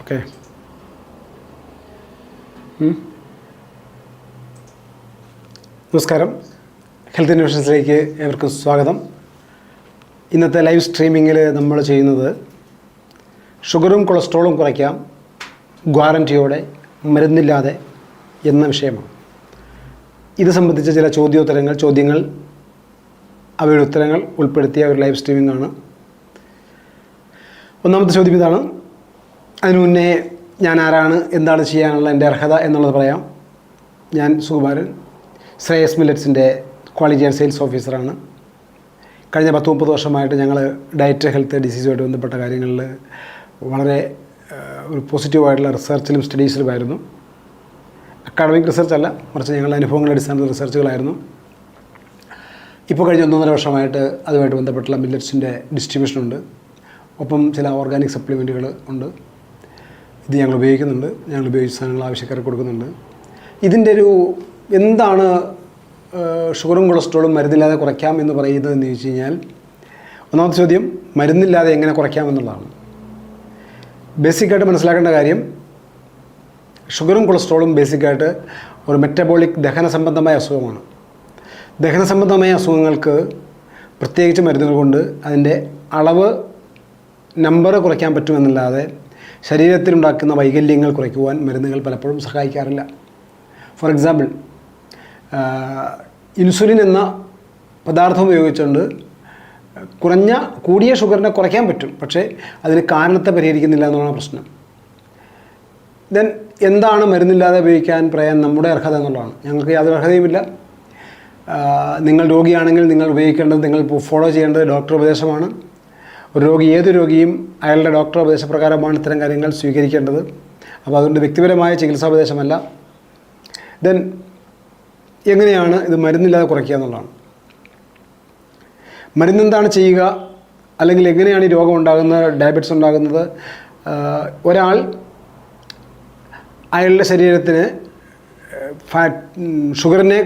Okay. നമസ്കാരം. Health ഇന്നോവേഷൻസിലേക്ക് ഏവർക്കും സ്വാഗതം. ഇന്നത്തെ ലൈവ് സ്ട്രീമിങ്ങിൽ നമ്മൾ ചെയ്യുന്നത് ഷുഗറും കൊളസ്ട്രോളും കുറയ്ക്കാം ഗ്വാറന്റിയോടെ മരുന്നില്ലാതെ എന്ന വിഷയമാണ്. ഇത് സംബന്ധിച്ച ചില ചോദ്യോത്തരങ്ങൾ ചോദ്യങ്ങൾ അവയുടെ ഉത്തരങ്ങൾ ഉൾപ്പെടുത്തിയ ഒരു ലൈവ് സ്ട്രീമിംഗ് ആണ്. ഒന്നാമത്തെ ചോദ്യം ഇതാണ്. അതിനു മുന്നേ ഞാൻ ആരാണ് എന്താണ് ചെയ്യാനുള്ള എന്റെ അർഹത എന്നുള്ളത് പറയാം. ഞാൻ സുകുമാരൻ ശ്രേയസ് മില്ലറ്റ്സിന്റെ ക്വാളിറ്റി ആൻഡ് സെയിൽസ് ഓഫീസറാണ് കഴിഞ്ഞ പത്ത് മുപ്പത് വർഷമായിട്ട് ഞങ്ങൾ ഡയറ്റ് ഹെൽത്ത് ഡിസീസുമായിട്ട് ബന്ധപ്പെട്ട കാര്യങ്ങളിൽ വളരെ ഒരു പോസിറ്റീവായിട്ടുള്ള റിസർച്ചിലും സ്റ്റഡീസിലുമായിരുന്നു അക്കാഡമിക് റിസർച്ച് അല്ല മറിച്ച് ഞങ്ങളുടെ അനുഭവങ്ങളുടെ അടിസ്ഥാനത്തിൽ റിസർച്ചുകളായിരുന്നു ഇപ്പോൾ കഴിഞ്ഞ ഒന്നൊന്നര വർഷമായിട്ട് അതുമായിട്ട് ബന്ധപ്പെട്ടുള്ള മില്ലറ്റ്സിന്റെ ഡിസ്ട്രിബ്യൂഷനുണ്ട് ഒപ്പം ചില ഓർഗാനിക് സപ്ലിമെന്റുകൾ ഉണ്ട്. ഇത് ഞങ്ങൾ ഉപയോഗിക്കുന്നുണ്ട്. ഞങ്ങൾ ഉപയോഗിച്ച സാധനങ്ങൾ ആവശ്യക്കാർക്ക് കൊടുക്കുന്നുണ്ട്. ഇതിന്റെ ഒരു എന്താണ് ഷുഗറും കൊളസ്ട്രോളും മരുന്നില്ലാതെ കുറയ്ക്കാം എന്ന് പറയുന്നത് എന്ന് ചോദിച്ചു കഴിഞ്ഞാൽ ഒന്നാമത്തെ ചോദ്യം മരുന്നില്ലാതെ എങ്ങനെ കുറയ്ക്കാം എന്നുള്ളതാണ്. ബേസിക്കായിട്ട് മനസ്സിലാക്കേണ്ട കാര്യം ഷുഗറും കൊളസ്ട്രോളും ബേസിക്കായിട്ട് ഒരു മെറ്റബോളിക് ദഹന സംബന്ധമായ അസുഖമാണ്. ദഹന സംബന്ധമായ അസുഖങ്ങൾക്ക് പ്രത്യേകിച്ച് മരുന്നുകൾ കൊണ്ട് അതിന്റെ അളവ് നമ്പർ കുറയ്ക്കാൻ പറ്റുമെന്നല്ലാതെ ശരീരത്തിലുണ്ടാക്കുന്ന വൈകല്യങ്ങൾ കുറയ്ക്കുവാൻ മരുന്നുകൾ പലപ്പോഴും സഹായിക്കാറില്ല. ഫോർ എക്സാമ്പിൾ ഇൻസുലിൻ എന്ന പദാർത്ഥം ഉപയോഗിച്ചുകൊണ്ട് കുറഞ്ഞ കൂടിയ ഷുഗറിനെ കുറയ്ക്കാൻ പറ്റും. പക്ഷേ അതിന് കാരണത്തെ പരിഹരിക്കുന്നില്ല എന്നുള്ള പ്രശ്നം. ദെൻ എന്താണ് മരുന്നില്ലാതെ ഉപയോഗിക്കാൻ പറയാൻ നമ്മുടെ അർഹത എന്നുള്ളതാണ്. ഞങ്ങൾക്ക് യാതൊരു അർഹതയുമില്ല. നിങ്ങൾ രോഗിയാണെങ്കിൽ നിങ്ങൾ ഉപയോഗിക്കേണ്ടത് നിങ്ങൾ ഫോളോ ചെയ്യേണ്ടത് ഡോക്ടർ ഉപദേശമാണ്. ഒരു രോഗി ഏത് രോഗിയും അയാളുടെ ഡോക്ടർ ഉപദേശപ്രകാരമാണ് ഇത്തരം കാര്യങ്ങൾ സ്വീകരിക്കേണ്ടത്. അപ്പോൾ അതുകൊണ്ട് വ്യക്തിപരമായ ചികിത്സാ ഉപദേശമല്ല. ദെൻ എങ്ങനെയാണ് ഇത് മരുന്നില്ലാതെ കുറയ്ക്കുക എന്നുള്ളതാണ്. മരുന്നെന്താണ് ചെയ്യുക? അല്ലെങ്കിൽ എങ്ങനെയാണ് ഈ രോഗം ഉണ്ടാകുന്നത്? ഡയബറ്റിസ് ഉണ്ടാകുന്നത്? ഒരാൾ അയാളുടെ ശരീരത്തിന് ഫാറ്റ് ഷുഗറിനെ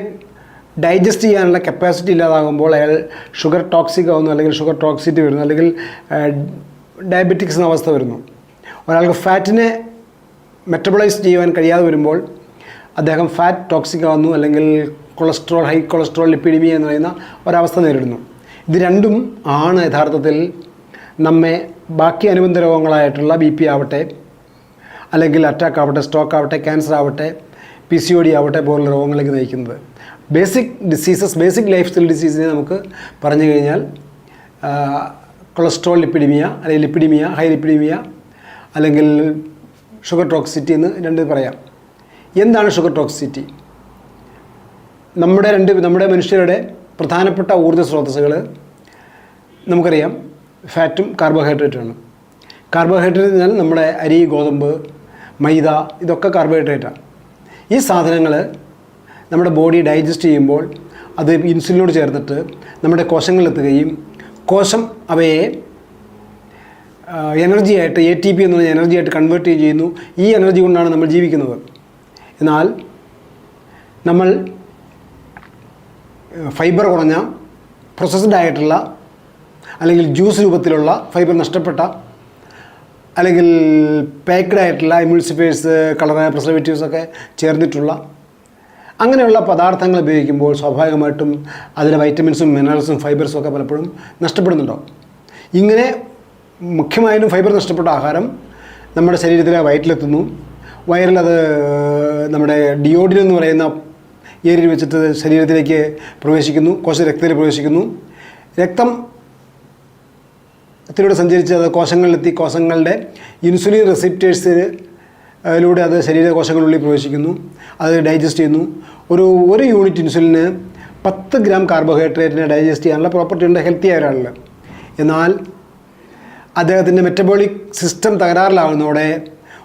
ഡൈജസ്റ്റ് ചെയ്യാനുള്ള കപ്പാസിറ്റി ഇല്ലാതാകുമ്പോൾ അയാൾ ഷുഗർ ടോക്സിക് ആവുന്നു അല്ലെങ്കിൽ ഷുഗർ ടോക്സിറ്റി വരുന്നു അല്ലെങ്കിൽ ഡയബറ്റിക്സ് എന്ന അവസ്ഥ വരുന്നു. ഒരാൾക്ക് ഫാറ്റിനെ മെറ്റബോളൈസ് ചെയ്യുവാൻ കഴിയാതെ വരുമ്പോൾ അദ്ദേഹം ഫാറ്റ് ടോക്സിക് ആവുന്നു അല്ലെങ്കിൽ കൊളസ്ട്രോൾ ഹൈ കൊളസ്ട്രോൾ ലിപ്പിഡിമിയ എന്ന് പറയുന്ന ഒരവസ്ഥ നേരിടുന്നു. ഇത് രണ്ടും ആണ് യഥാർത്ഥത്തിൽ നമ്മെ ബാക്കി അനുബന്ധ രോഗങ്ങളായിട്ടുള്ള ബി പി ആവട്ടെ അല്ലെങ്കിൽ അറ്റാക്ക് ആവട്ടെ സ്ട്രോക്ക് ആവട്ടെ ക്യാൻസർ ആവട്ടെ പി സി ഒ ഡി ആവട്ടെ പോലുള്ള രോഗങ്ങളിലേക്ക് നയിക്കുന്നത്. Basic diseases basic lifestyle ഡിസീസിനെ നമുക്ക് പറഞ്ഞു കഴിഞ്ഞാൽ കൊളസ്ട്രോൾ ലിപ്പിഡിമിയ അല്ലെങ്കിൽ ലിപ്പിഡിമിയ ഹൈ ലിപ്പിഡിമിയ അല്ലെങ്കിൽ ഷുഗർ ടോക്സിറ്റി എന്ന് രണ്ട് പറയാം. എന്താണ് ഷുഗർ ടോക്സിറ്റി നമ്മുടെ രണ്ട് നമ്മുടെ മനുഷ്യരുടെ പ്രധാനപ്പെട്ട ഊർജ സ്രോതസ്സുകൾ നമുക്കറിയാം ഫാറ്റും കാർബോഹൈഡ്രേറ്റുമാണ് കാർബോഹൈഡ്രേറ്റ് എന്ന് പറഞ്ഞാൽ നമ്മുടെ അരി ഗോതമ്പ് മൈദ ഇതൊക്കെ കാർബോഹൈഡ്രേറ്റാണ് ഈ സാധനങ്ങൾ നമ്മുടെ ബോഡി ഡൈജസ്റ്റ് ചെയ്യുമ്പോൾ അത് ഇൻസുലിനോട് ചേർന്നിട്ട് നമ്മുടെ കോശങ്ങളിലെത്തുകയും കോശം അവയെ എനർജിയായിട്ട് എ ടി പി എനർജി ആയിട്ട് കൺവേർട്ട് ചെയ്യുന്നു. ഈ എനർജി കൊണ്ടാണ് നമ്മൾ ജീവിക്കുന്നത്. എന്നാൽ നമ്മൾ ഫൈബർ കുറഞ്ഞ പ്രോസസ്ഡ് ആയിട്ടുള്ള അല്ലെങ്കിൽ ജ്യൂസ് രൂപത്തിലുള്ള ഫൈബർ നഷ്ടപ്പെട്ട അല്ലെങ്കിൽ പാക്ക്ഡ് ആയിട്ടുള്ള ഇമ്യൂൾസിഫേഴ്സ് കളർ പ്രിസർവേറ്റീവ്സ് ഒക്കെ ചേർന്നിട്ടുള്ള അങ്ങനെയുള്ള പദാർത്ഥങ്ങൾ ഉപയോഗിക്കുമ്പോൾ സ്വാഭാവികമായിട്ടും അതിലെ വൈറ്റമിൻസും മിനറൽസും ഫൈബേഴ്സും ഒക്കെ പലപ്പോഴും നഷ്ടപ്പെടുന്നുണ്ടാവും. ഇങ്ങനെ മുഖ്യമായും ഫൈബർ നഷ്ടപ്പെട്ട ആഹാരം നമ്മുടെ ശരീരത്തിലെ വയറ്റിലെത്തുന്നു. വയറിലത് നമ്മുടെ ഡിയോഡിൻ എന്ന് പറയുന്ന ഏരിയയിൽ വെച്ചിട്ട് ശരീരത്തിലേക്ക് പ്രവേശിക്കുന്നു കോശ രക്തത്തിൽ പ്രവേശിക്കുന്നു. രക്തം ത്തിലൂടെ സഞ്ചരിച്ച് അത് കോശങ്ങളിലെത്തി കോശങ്ങളുടെ ഇൻസുലിൻ റിസപ്റ്റേഴ്സിന് അതിലൂടെ അത് ശരീര കോശങ്ങളിനുള്ളിൽ പ്രവേശിക്കുന്നു. അത് ഡൈജസ്റ്റ് ചെയ്യുന്നു. ഒരു ഒരു യൂണിറ്റ് ഇൻസുലിന് പത്ത് ഗ്രാം കാർബോഹൈഡ്രേറ്റിനെ ഡൈജസ്റ്റ് ചെയ്യാനുള്ള പ്രോപ്പർട്ടി ഉണ്ട് ഹെൽത്തി ആയ ഒരാളിൽ എന്നാൽ അദ്ദേഹത്തിന്റെ മെറ്റബോളിക് സിസ്റ്റം തകരാറിലാവുന്നതോടെ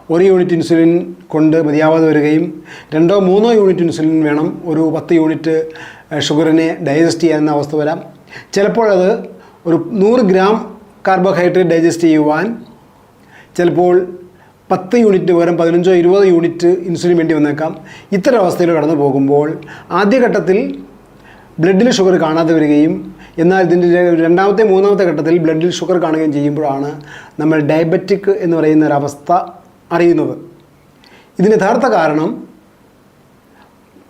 ഒരു യൂണിറ്റ് ഇൻസുലിൻ കൊണ്ട് മതിയാവാതെ വരികയും രണ്ടോ മൂന്നോ യൂണിറ്റ് ഇൻസുലിൻ വേണം ഒരു പത്ത് യൂണിറ്റ് ഷുഗറിനെ ഡൈജസ്റ്റ് ചെയ്യാവുന്ന അവസ്ഥ വരാം. ചിലപ്പോൾ അത് ഒരു നൂറ് ഗ്രാം കാർബോഹൈഡ്രേറ്റ് ഡൈജസ്റ്റ് ചെയ്യുവാൻ ചിലപ്പോൾ പത്ത് യൂണിറ്റ് പകരം പതിനഞ്ചോ ഇരുപതോ യൂണിറ്റ് ഇൻസുലിൻ വേണ്ടി വന്നേക്കാം. ഇത്തരം അവസ്ഥയിൽ കടന്നു പോകുമ്പോൾ ആദ്യഘട്ടത്തിൽ ബ്ലഡിൽ ഷുഗർ കാണാതെ വരികയും എന്നാൽ ഇതിന്റെ രണ്ടാമത്തെ മൂന്നാമത്തെ ഘട്ടത്തിൽ ബ്ലഡിൽ ഷുഗർ കാണുകയും ചെയ്യുമ്പോഴാണ് നമ്മൾ ഡയബറ്റിക് എന്ന് പറയുന്ന ഒരവസ്ഥ അറിയുന്നത്. ഇതിന് യഥാർത്ഥ കാരണം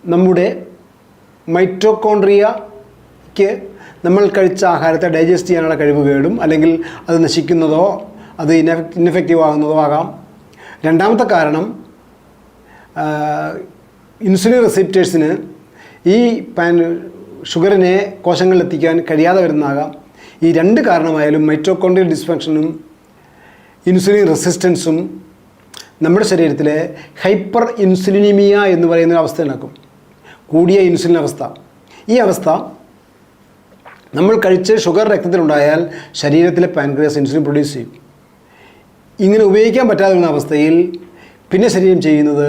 നമ്മുടെ മൈറ്റോകോൺട്രിയയ്ക്ക് നമ്മൾ കഴിച്ച ആഹാരത്തെ ഡൈജസ്റ്റ് ചെയ്യാനുള്ള കഴിവ് കേടും. അല്ലെങ്കിൽ അത് നശിക്കുന്നതോ അത് ഇൻഫെക്റ്റീവ് ആകുന്നതോ ആകാം. രണ്ടാമത്തെ കാരണം ഇൻസുലിൻ റെസിപ്റ്റേഴ്സിന് ഈ പാൻ ഷുഗറിനെ കോശങ്ങളിൽ എത്തിക്കാൻ കഴിയാതെ വരുന്നതാകാം. ഈ രണ്ട് കാരണമായാലും മൈറ്റോകോണ്ടിയൽ ഡിസ്ഫങ്ഷനും ഇൻസുലിൻ റെസിസ്റ്റൻസും നമ്മുടെ ശരീരത്തിലെ ഹൈപ്പർ ഇൻസുലിനിമിയ എന്ന് പറയുന്ന അവസ്ഥ ഉണ്ടാക്കും കൂടിയ ഇൻസുലിൻ അവസ്ഥ. ഈ അവസ്ഥ നമ്മൾ കഴിച്ച് ഷുഗർ രക്തത്തിലുണ്ടായാൽ ശരീരത്തിലെ പാൻക്രിയാസ് ഇൻസുലിൻ പ്രൊഡ്യൂസ് ചെയ്യും. ഇങ്ങനെ ഉപയോഗിക്കാൻ പറ്റാതെ വരുന്ന അവസ്ഥയിൽ പിന്നെ ശരീരം ചെയ്യുന്നത്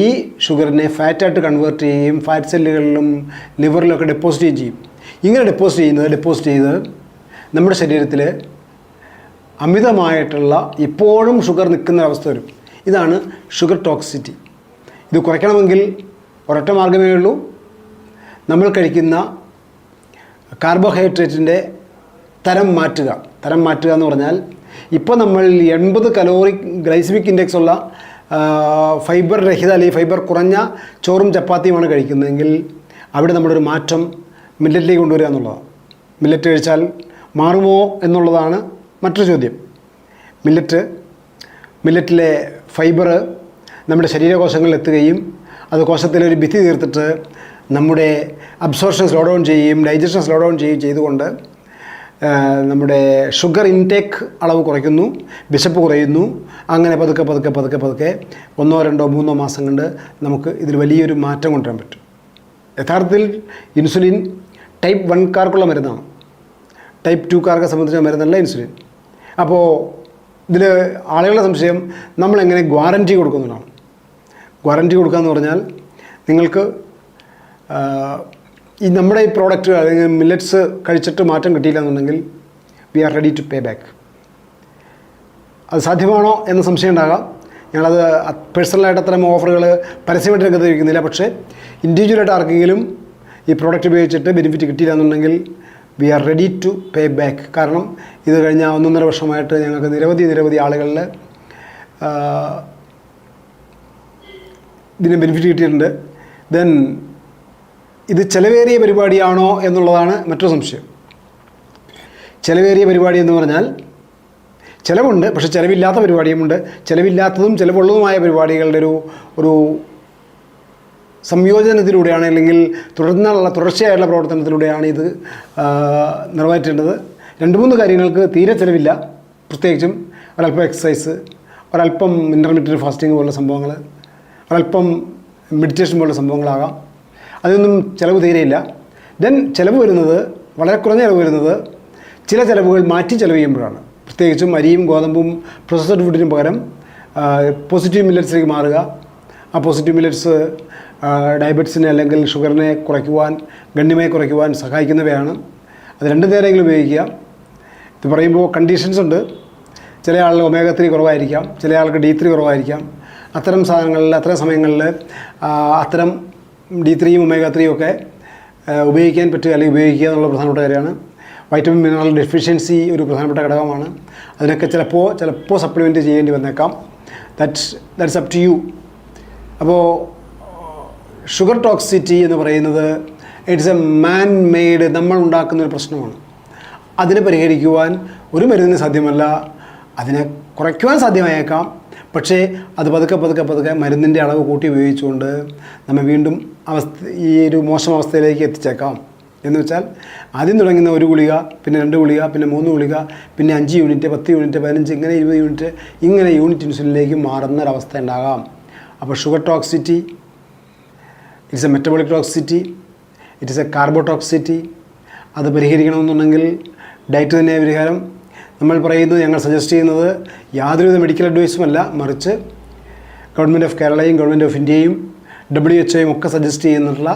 ഈ ഷുഗറിനെ ഫാറ്റായിട്ട് കൺവേർട്ട് ചെയ്യുകയും ഫാറ്റ് സെല്ലുകളിലും ലിവറിലൊക്കെ ഡെപ്പോസിറ്റ് ചെയ്യുകയും ചെയ്യും. ഇങ്ങനെ ഡെപ്പോസിറ്റ് ചെയ്യുന്നത് ഡെപ്പോസിറ്റ് ചെയ്ത് നമ്മുടെ ശരീരത്തിൽ അമിതമായിട്ടുള്ള ഇപ്പോഴും ഷുഗർ നിൽക്കുന്ന അവസ്ഥ വരും. ഇതാണ് ഷുഗർ ടോക്സിറ്റി ഇത് കുറയ്ക്കണമെങ്കിൽ ഒരൊറ്റ മാർഗമേ ഉള്ളൂ. നമ്മൾ കഴിക്കുന്ന കാർബോഹൈഡ്രേറ്റിന്റെ തരം മാറ്റുക. തരം മാറ്റുക എന്ന് പറഞ്ഞാൽ ഇപ്പോൾ നമ്മൾ എൺപത് കലോറി ഗ്ലൈസിമിക് ഇൻഡെക്സ് ഉള്ള ഫൈബർ രഹിത അല്ലെങ്കിൽ ഫൈബർ കുറഞ്ഞ ചോറും ചപ്പാത്തിയുമാണ് കഴിക്കുന്നതെങ്കിൽ അവിടെ നമ്മുടെ ഒരു മാറ്റം മില്ലറ്റിലേക്ക് കൊണ്ടുവരിക എന്നുള്ളതാണ്. മില്ലറ്റ് കഴിച്ചാൽ മാറുമോ എന്നുള്ളതാണ് മറ്റൊരു ചോദ്യം. മില്ലറ്റ് മില്ലറ്റിലെ ഫൈബർ നമ്മുടെ ശരീരകോശങ്ങളിൽ എത്തുകയും അത് കോശത്തിലൊരു ഭിത്തി തീർത്തിട്ട് നമ്മുടെ അബ്സോർഷൻ സ്ലോ ഡൗൺ ചെയ്യുകയും ഡൈജഷൻ സ്ലോ ഡൗൺ ചെയ്യുകയും ചെയ്തുകൊണ്ട് നമ്മുടെ ഷുഗർ ഇൻടേക്ക് അളവ് കുറയ്ക്കുന്നു വിശപ്പ് കുറയുന്നു. അങ്ങനെ പതുക്കെ പതുക്കെ പതുക്കെ പതുക്കെ ഒന്നോ രണ്ടോ മൂന്നോ മാസം കൊണ്ട് നമുക്ക് ഇതിൽ വലിയൊരു മാറ്റം കൊണ്ടുവരാൻ പറ്റും. യഥാർത്ഥത്തിൽ ഇൻസുലിൻ ടൈപ്പ് വൺകാർക്കുള്ള മരുന്നാണ്. ടൈപ്പ് ടുക്കാർക്കെ സംബന്ധിച്ച മരുന്നല്ല ഇൻസുലിൻ അപ്പോൾ ഇതിൽ ആളുകളുടെ സംശയം നമ്മളെങ്ങനെ ഗ്വാറന്റി കൊടുക്കുന്നതാണ്? ഗ്വാറന്റി കൊടുക്കുക എന്ന് പറഞ്ഞാൽ നിങ്ങൾക്ക് ഈ നമ്മുടെ ഈ പ്രോഡക്റ്റ് അല്ലെങ്കിൽ മില്ലറ്റ്സ് കഴിച്ചിട്ട് മാറ്റം കിട്ടിയില്ല എന്നുണ്ടെങ്കിൽ we are ready to pay back അത് സാധ്യമാണോ എന്ന സംശയം ഉണ്ടാകാം. ഞങ്ങളത് പേഴ്സണലായിട്ട് അത്തരം ഓഫറുകൾ പരസ്യമായിട്ട് രംഗത്ത് വയ്ക്കുന്നില്ല പക്ഷേ ഇൻഡിവിജ്വലായിട്ട് ആർക്കെങ്കിലും ഈ പ്രോഡക്റ്റ് ഉപയോഗിച്ചിട്ട് ബെനിഫിറ്റ് കിട്ടിയില്ല എന്നുണ്ടെങ്കിൽ we are ready to pay back കാരണം ഇത് കഴിഞ്ഞ ഒന്നൊന്നര വർഷമായിട്ട് ഞങ്ങൾക്ക് നിരവധി നിരവധി ആളുകളിൽ ഇതിന് ബെനിഫിറ്റ് കിട്ടിയിട്ടുണ്ട്. ദെൻ ഇത് ചിലവേറിയ പരിപാടിയാണോ എന്നുള്ളതാണ് മറ്റൊരു സംശയം. ചിലവേറിയ പരിപാടി എന്ന് പറഞ്ഞാൽ ചിലവുണ്ട് പക്ഷേ ചിലവില്ലാത്ത പരിപാടിയുമുണ്ട്. ചിലവില്ലാത്തതും ചിലവുള്ളതുമായ പരിപാടികളുടെ ഒരു ഒരു സംയോജനത്തിലൂടെയാണ് അല്ലെങ്കിൽ തുടർന്നുള്ള തുടർച്ചയായുള്ള പ്രവർത്തനത്തിലൂടെയാണ് ഇത് നിറവേറ്റേണ്ടത്. രണ്ട് മൂന്ന് കാര്യങ്ങൾക്ക് തീരെ ചിലവില്ല പ്രത്യേകിച്ചും ഒരല്പം എക്സസൈസ് ഒരല്പം ഇന്റർമീഡിയറ്റ് ഫാസ്റ്റിംഗ് പോലുള്ള സംഭവങ്ങൾ ഒരല്പം മെഡിറ്റേഷൻ പോലുള്ള സംഭവങ്ങളാകാം. അതിനൊന്നും ചിലവ് തീരെയില്ല. ദെൻ ചിലവ് വരുന്നത് വളരെ കുറഞ്ഞ ചിലവ് വരുന്നത് ചില ചിലവുകൾ മാറ്റി ചിലവ് ചെയ്യുമ്പോഴാണ്. പ്രത്യേകിച്ചും അരിയും ഗോതമ്പും പ്രോസസ്ഡ് ഫുഡിനും പകരം പോസിറ്റീവ് മില്ലറ്റ്സിലേക്ക് മാറുക. ആ പോസിറ്റീവ് മില്ലറ്റ്സ് ഡയബറ്റിസിനെ അല്ലെങ്കിൽ ഷുഗറിനെ കുറയ്ക്കുവാൻ ഗണ്യമായി കുറയ്ക്കുവാൻ സഹായിക്കുന്നവയാണ്. അത് രണ്ട് നേരമെങ്കിലും ഉപയോഗിക്കുക. ഇത് പറയുമ്പോൾ കണ്ടീഷൻസ് ഉണ്ട്. ചില ആളുകൾ ഒമേഗ ത്രീ കുറവായിരിക്കാം. ചില ആൾക്ക് ഡി ത്രീ കുറവായിരിക്കാം. അത്തരം സാധനങ്ങളിൽ അത്തരം സമയങ്ങളിൽ അത്തരം ഡി ത്രീയും ഒമേഗ ത്രീയും ഒക്കെ ഉപയോഗിക്കാൻ പറ്റുക അല്ലെങ്കിൽ ഉപയോഗിക്കുക എന്നുള്ള പ്രധാനപ്പെട്ട കാര്യമാണ്. വൈറ്റമിൻ മിനറൽ ഡെഫിഷ്യൻസി ഒരു പ്രധാനപ്പെട്ട ഘടകമാണ്. അതിനൊക്കെ ചിലപ്പോൾ ചിലപ്പോൾ സപ്ലിമെന്റ് ചെയ്യേണ്ടി വന്നേക്കാം. That's that's up to you അപ്പോൾ ഷുഗർ ടോക്സിറ്റി എന്ന് പറയുന്നത് ഇറ്റ്സ് എ മാൻ മെയ്ഡ് നമ്മൾ ഉണ്ടാക്കുന്ന ഒരു പ്രശ്നമാണ്. അതിനെ പരിഹരിക്കുവാൻ ഒരു മരുന്നിന് സാധ്യമല്ല. അതിനെ കുറയ്ക്കുവാൻ സാധ്യമായേക്കാം. പക്ഷേ അത് പതുക്കെ പതുക്കെ പതുക്കെ മരുന്നിന്റെ അളവ് കൂട്ടി ഉപയോഗിച്ചുകൊണ്ട് നമ്മൾ വീണ്ടും അവസ്ഥ ഈ ഒരു മോശം അവസ്ഥയിലേക്ക് എത്തിച്ചേക്കാം. എന്ന് വെച്ചാൽ ആദ്യം തുടങ്ങുന്ന ഒരു ഗുളിക പിന്നെ രണ്ട് ഗുളിക പിന്നെ മൂന്ന് ഗുളിക പിന്നെ അഞ്ച് യൂണിറ്റ് പത്ത് യൂണിറ്റ് പതിനഞ്ച് ഇങ്ങനെ ഇരുപത് യൂണിറ്റ് ഇങ്ങനെ യൂണിറ്റ് ഇൻസുലിനിലേക്ക് മാറുന്ന ഒരവസ്ഥ ഉണ്ടാകാം. അപ്പോൾ sugar toxicity it's a metabolic toxicity it's a carbo toxicity അത് പരിഹരിക്കണമെന്നുണ്ടെങ്കിൽ ഡയറ്റ് തന്നെ പരിഹാരം നമ്മൾ പറയുന്നത് ഞങ്ങൾ സജസ്റ്റ് ചെയ്യുന്നത് യാതൊരുവിധ മെഡിക്കൽ അഡ്വൈസുമല്ല മറിച്ച് ഗവൺമെന്റ് ഓഫ് കേരളയും ഗവൺമെന്റ് ഓഫ് ഇന്ത്യയും ഡബ്ല്യു എച്ച് ഒയും ഒക്കെ സജസ്റ്റ് ചെയ്യുന്നിട്ടുള്ള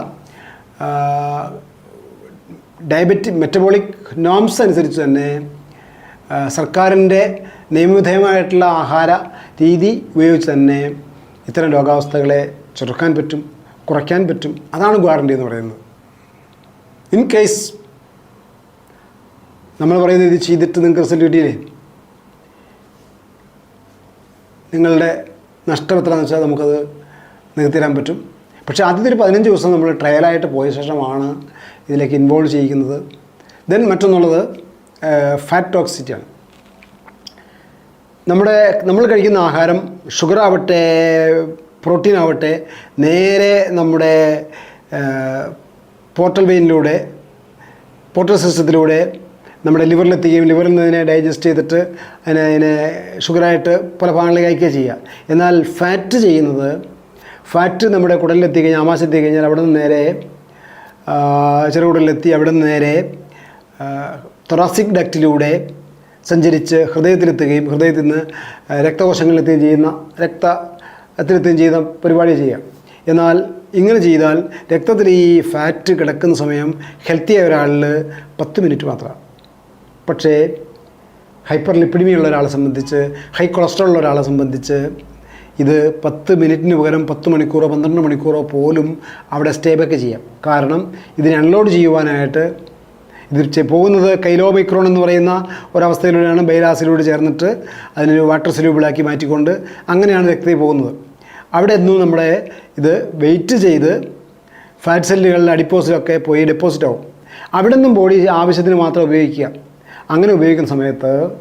ഡയബറ്റിക് മെറ്റബോളിക് നോംസ് അനുസരിച്ച് തന്നെ സർക്കാരിന്റെ നിയമവിധേയമായിട്ടുള്ള ആഹാര രീതി ഉപയോഗിച്ച് തന്നെ ഇത്തരം രോഗാവസ്ഥകളെ ചെറുക്കാൻ പറ്റും കുറയ്ക്കാൻ പറ്റും. അതാണ് ഗ്വാറണ്ടി എന്ന് പറയുന്നത്. ഇൻ കേസ് നമ്മൾ പറയുന്നത് ഇത് ചെയ്തിട്ട് നിങ്ങൾക്ക് റിസൾട്ട് കിട്ടിയില്ലേ? നിങ്ങളുടെ നഷ്ടം എത്രയാണെന്ന് വെച്ചാൽ നമുക്കത് നികത്തി തരാൻ പറ്റും. പക്ഷേ ആദ്യത്തെ ഒരു പതിനഞ്ച് ദിവസം നമ്മൾ ട്രയലായിട്ട് പോയ ശേഷമാണ് ഇതിലേക്ക് ഇൻവോൾവ് ചെയ്യിക്കുന്നത്. ദെൻ മറ്റൊന്നുള്ളത് ഫാറ്റ് ടോക്സിറ്റിയാണ് നമ്മുടെ നമ്മൾ കഴിക്കുന്ന ആഹാരം ഷുഗർ ആവട്ടെ പ്രോട്ടീൻ ആവട്ടെ നേരെ നമ്മുടെ പോർട്ടൽ വെയിനിലൂടെ പോർട്ടൽ സിസ്റ്റത്തിലൂടെ നമ്മുടെ ലിവറിലെത്തിക്കുകയും ലിവറിൽ നിന്ന് അതിനെ ഡൈജസ്റ്റ് ചെയ്തിട്ട് അതിനെ അതിനെ ഷുഗറായിട്ട് പല ഭാഗങ്ങളിലേക്ക് അയക്കുക ചെയ്യുക. എന്നാൽ ഫാറ്റ് ചെയ്യുന്നത് ഫാറ്റ് നമ്മുടെ കുടലിലെത്തി കഴിഞ്ഞാൽ ആമാശെത്തി കഴിഞ്ഞാൽ അവിടെ നിന്ന് നേരെ ചെറുകുടലിലെത്തി അവിടെ നിന്ന് നേരെ തൊറാസിക് ഡക്റ്റിലൂടെ സഞ്ചരിച്ച് ഹൃദയത്തിലെത്തുകയും ഹൃദയത്തിൽ നിന്ന് രക്തകോശങ്ങളിലെത്തുകയും ചെയ്യുന്ന രക്തത്തിലെത്തുകയും ചെയ്യുന്ന പരിപാടി ചെയ്യാം എന്നാൽ ഇങ്ങനെ ചെയ്താൽ രക്തത്തിൽ ഈ ഫാറ്റ് കിടക്കുന്ന സമയം ഹെൽത്തിയായ ഒരാളിൽ പത്ത് മിനിറ്റ് മാത്രമാണ്. പക്ഷേ ഹൈപ്പർ ലിപ്പിഡിമിയുള്ള ഒരാളെ സംബന്ധിച്ച് ഹൈ കൊളസ്ട്രോൾ ഉള്ള ഒരാളെ സംബന്ധിച്ച് ഇത് പത്ത് മിനിറ്റിന് പകരം പത്ത് മണിക്കൂറോ പന്ത്രണ്ട് മണിക്കൂറോ പോലും അവിടെ സ്റ്റേ ബാക്ക് ചെയ്യാം. കാരണം ഇതിനെ അൺലോഡ് ചെയ്യുവാനായിട്ട് ഇത് പോകുന്നത് കൈലോമൈക്രോൺ എന്ന് പറയുന്ന ഒരവസ്ഥയിലൂടെയാണ് ബൈലാസിലൂടെ ചേർന്നിട്ട് അതിനൊരു വാട്ടർ സൊല്യൂബിളാക്കി മാറ്റിക്കൊണ്ട് അങ്ങനെയാണ് രക്തത്തിൽ പോകുന്നത്. അവിടെ നിന്നും നമ്മുടെ ഇത് വെയിറ്റ് ചെയ്ത് ഫാറ്റ് സെല്ലുകളിൽ അഡിപ്പോസിലൊക്കെ പോയി ഡെപ്പോസിറ്റ് ആവും. അവിടെ നിന്നും ബോഡി ആവശ്യത്തിന് മാത്രം ഉപയോഗിക്കുക. അങ്ങനെ ഉപയോഗിക്കുന്ന സമയത്ത്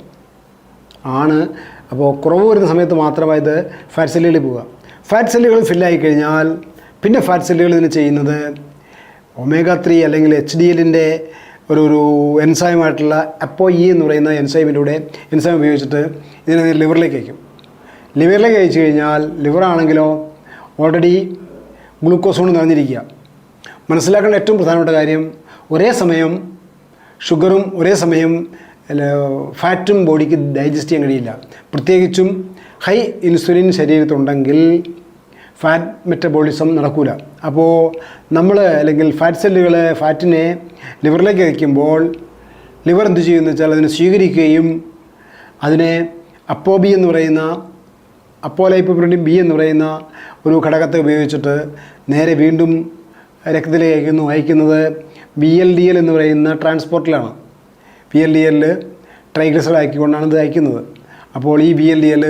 ആണ്. അപ്പോൾ കുറവ് വരുന്ന സമയത്ത് മാത്രമായത് ഫാറ്റ് സെല്ലുകളിൽ പോവുക. ഫാറ്റ് സെല്ലുകൾ ഫില്ലായി കഴിഞ്ഞാൽ പിന്നെ ഫാറ്റ് സെല്ലുകൾ ഇതിന് ചെയ്യുന്നത് ഒമേഗ ത്രീ അല്ലെങ്കിൽ എച്ച് ഡി എല്ലിന്റെ ഒരു ഒരു എൻസൈമായിട്ടുള്ള അപ്പോ ഇ എന്ന് പറയുന്ന എൻസൈമിലൂടെ എൻസൈം ഉപയോഗിച്ചിട്ട് ഇതിനെ ലിവറിലേക്ക് അയക്കും. ലിവറിലേക്ക് അയച്ചു കഴിഞ്ഞാൽ ലിവറാണെങ്കിലോ ഓൾറെഡി ഗ്ലൂക്കോസ് കൊണ്ട് നിറഞ്ഞിരിക്കുക. മനസ്സിലാക്കേണ്ട ഏറ്റവും പ്രധാനപ്പെട്ട കാര്യം ഒരേ സമയം ഷുഗറും ഒരേ സമയം ഫാറ്റും ബോഡിക്ക് ഡൈജസ്റ്റ് ചെയ്യാൻ കഴിയില്ല. പ്രത്യേകിച്ചും ഹൈ ഇൻസുലിൻ ശരീരത്തുണ്ടെങ്കിൽ ഫാറ്റ് മെറ്റബോളിസം നടക്കൂല. അപ്പോൾ നമ്മൾ അല്ലെങ്കിൽ ഫാറ്റ് സെല്ലുകൾ ഫാറ്റിനെ ലിവറിലേക്ക് അയക്കുമ്പോൾ ലിവർ എന്ത് ചെയ്യുമെന്ന് വെച്ചാൽ അതിനെ സ്വീകരിക്കുകയും അതിനെ അപ്പോബി എന്ന് പറയുന്ന അപ്പോലൈപ്പോപ്രോട്ടീൻ ബി എന്ന് പറയുന്ന ഒരു ഘടകത്തെ ഉപയോഗിച്ചിട്ട് നേരെ വീണ്ടും രക്തത്തിലേക്ക് അയക്കുന്നു അയക്കുന്നത് ബി എൽ ഡി എൽ എന്ന് പറയുന്ന ട്രാൻസ്പോർട്ടിലാണ് ബി എൽ ഡി എല്ലിൽ ട്രൈഗ്ലിസറൈഡ് ആക്കിക്കൊണ്ടാണ് ഇത് അയക്കുന്നത്. അപ്പോൾ ഈ ബി എൽ ഡി എൽ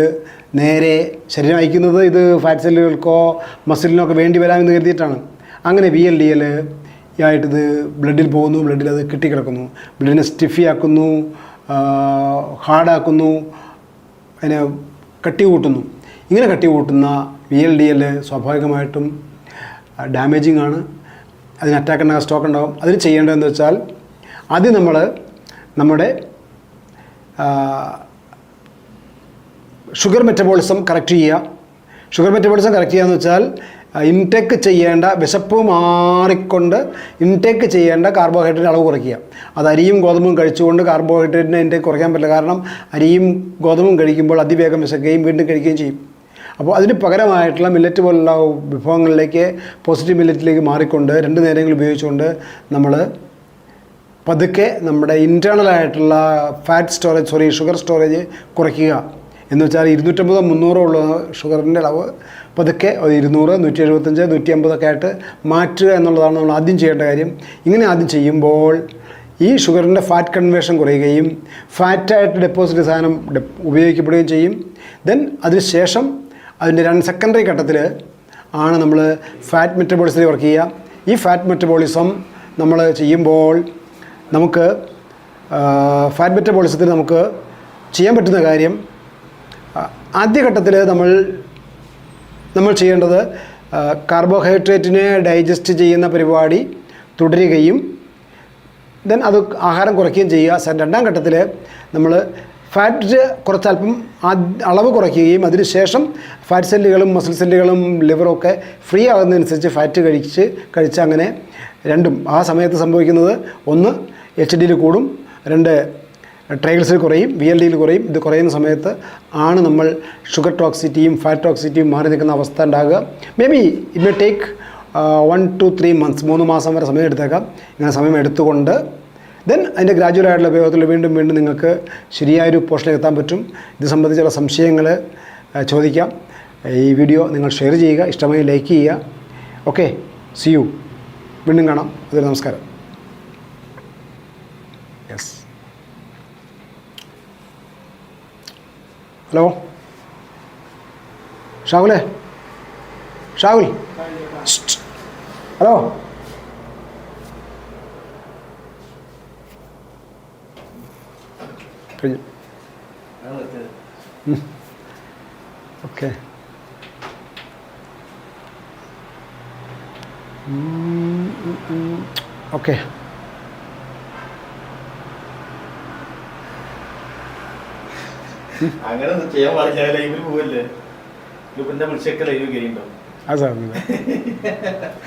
നേരെ ശരീരം അയക്കുന്നത് ഇത് ഫാറ്റ് സെല്ലുകൾക്കോ മസിലിനോ ഒക്കെ വേണ്ടി വരാമെന്ന് കരുതിയിട്ടാണ്. അങ്ങനെ ബി എൽ ഡി എൽ ആയിട്ടിത് ബ്ലഡിൽ പോകുന്നു ബ്ലഡിൽ അത് കെട്ടിക്കിടക്കുന്നു. ബ്ലഡിനെ സ്റ്റിഫി ആക്കുന്നു ഹാർഡാക്കുന്നു അതിനെ കട്ടി കൂട്ടുന്നു ഇങ്ങനെ കട്ടി കൂട്ടുന്ന വി എൽ ഡി എൽ സ്വാഭാവികമായിട്ടും ഡാമേജിങ് ആണ്. അതിന് അറ്റാക്ക് ഉണ്ടാകുന്ന സ്റ്റോക്ക് ഉണ്ടാകും അതിന് ചെയ്യേണ്ടതെന്ന് വെച്ചാൽ ആദ്യം നമ്മൾ നമ്മുടെ ഷുഗർ മെറ്റബോളിസം കറക്റ്റ് ചെയ്യുക. ഷുഗർ മെറ്റബോളിസം കറക്റ്റ് ചെയ്യുക എന്ന് വെച്ചാൽ ഇൻടേക്ക് ചെയ്യേണ്ട വിശപ്പ് മാറിക്കൊണ്ട് ഇൻടേക്ക് ചെയ്യേണ്ട കാർബോഹൈഡ്രേറ്റ് അളവ് കുറയ്ക്കുക. അത് അരിയും ഗോതമ്പും കഴിച്ചുകൊണ്ട് കാർബോഹൈഡ്രേറ്റിന്റെ ഇൻടേക്ക് കുറയ്ക്കാൻ പറ്റില്ല. കാരണം അരിയും ഗോതമ്പും കഴിക്കുമ്പോൾ അതിവേഗം വിശക്കുകയും വീണ്ടും കഴിക്കുകയും ചെയ്യും. അപ്പോൾ അതിന് പകരമായിട്ടുള്ള മില്ലറ്റ് പോലുള്ള വിഭവങ്ങളിലേക്ക് പോസിറ്റീവ് മില്ലറ്റിലേക്ക് മാറിക്കൊണ്ട് രണ്ട് നേരങ്ങൾ ഉപയോഗിച്ചുകൊണ്ട് നമ്മൾ പതുക്കെ നമ്മുടെ ഇന്റേർണൽ ആയിട്ടുള്ള fat storage sorry sugar storage കുറയ്ക്കുക. എന്ന് വെച്ചാൽ ഇരുന്നൂറ്റമ്പത് മുന്നൂറോ ഉള്ള ഷുഗറിന്റെ അളവ് പതുക്കെ ഇരുന്നൂറ് നൂറ്റി എഴുപത്തഞ്ച് നൂറ്റി അമ്പതൊക്കെ ആയിട്ട് മാറ്റുക എന്നുള്ളതാണ് നമ്മൾ ആദ്യം ചെയ്യേണ്ട കാര്യം. ഇങ്ങനെ ആദ്യം ചെയ്യുമ്പോൾ ഈ ഷുഗറിന്റെ ഫാറ്റ് കൺവേഷൻ കുറയുകയും ഫാറ്റായിട്ട് ഡെപ്പോസിറ്റ് സാധനം ഉപയോഗിക്കപ്പെടുകയും ചെയ്യും. ദെൻ അതിനുശേഷം അതിന്റെ രണ്ട് സെക്കൻഡറി ഘട്ടത്തിൽ ആണ് നമ്മൾ ഫാറ്റ് മെറ്റബോളിസത്തിൽ വർക്ക് ചെയ്യുക. ഈ ഫാറ്റ് മെറ്റബോളിസം നമ്മൾ ചെയ്യുമ്പോൾ നമുക്ക് ഫാറ്റ് മെറ്റബോളിസത്തിൽ നമുക്ക് ചെയ്യാൻ പറ്റുന്ന കാര്യം ആദ്യഘട്ടത്തിൽ നമ്മൾ നമ്മൾ ചെയ്യേണ്ടത് കാർബോഹൈഡ്രേറ്റിനെ ഡൈജസ്റ്റ് ചെയ്യുന്ന പരിപാടി തുടരുകയും ദെൻ അത് ആഹാരം കുറയ്ക്കുകയും ചെയ്യുക. രണ്ടാം ഘട്ടത്തിൽ നമ്മൾ ഫാറ്റ് കുറച്ചല്പം അളവ് കുറയ്ക്കുകയും അതിനുശേഷം ഫാറ്റ് സെല്ലുകളും മസിൽ സെല്ലുകളും ലിവറും ഒക്കെ ഫ്രീ ആകുന്നതനുസരിച്ച് ഫാറ്റ് കഴിച്ച് കഴിച്ച് അങ്ങനെ രണ്ടും ആ സമയത്ത് സംഭവിക്കുന്നത് ഒന്ന് എച്ച് ഡിയിൽ കൂടും രണ്ട് ട്രൈഗ്ലിസറിഡ് കുറയും വി എൽ ഡിയിൽ കുറയും. ഇത് കുറയുന്ന സമയത്ത് ആണ് നമ്മൾ ഷുഗർ ടോക്സിറ്റിയും ഫാറ്റ് ടോക്സിറ്റിയും മാറി നിൽക്കുന്ന അവസ്ഥ ഉണ്ടാകുക. Maybe it may take one two three months മൂന്ന് മാസം വരെ സമയം എടുത്തേക്കാം. ഇങ്ങനെ സമയം എടുത്തുകൊണ്ട് ദെൻ അതിന്റെ ഗ്രാജുവൽ ആയിട്ടുള്ള ഉപയോഗത്തിൽ വീണ്ടും വീണ്ടും നിങ്ങൾക്ക് ശരിയായൊരു പോഷനിലേക്ക് എത്താൻ പറ്റും. ഇത് സംബന്ധിച്ചുള്ള സംശയങ്ങൾ ചോദിക്കാം. ഈ വീഡിയോ നിങ്ങൾ ഷെയർ ചെയ്യുക. ഇഷ്ടമായി ലൈക്ക് ചെയ്യുക. ഓക്കെ സി യു വീണ്ടും കാണാം. അതൊരു നമസ്കാരം. യെസ് ഹലോ ഷാഹുലേ ഷാഹുൽ. ഹലോ കഴിഞ്ഞു. ഓക്കെ. ഓക്കെ. അങ്ങനെ ചെയ്യാൻ പാടില്ല. ലൈവിൽ പോവല്ലേ? ഗ്രൂപ്പിന്റെ വിളിച്ചൊക്കെ ലൈവ് കഴിയുണ്ടോ അത് സാറിന്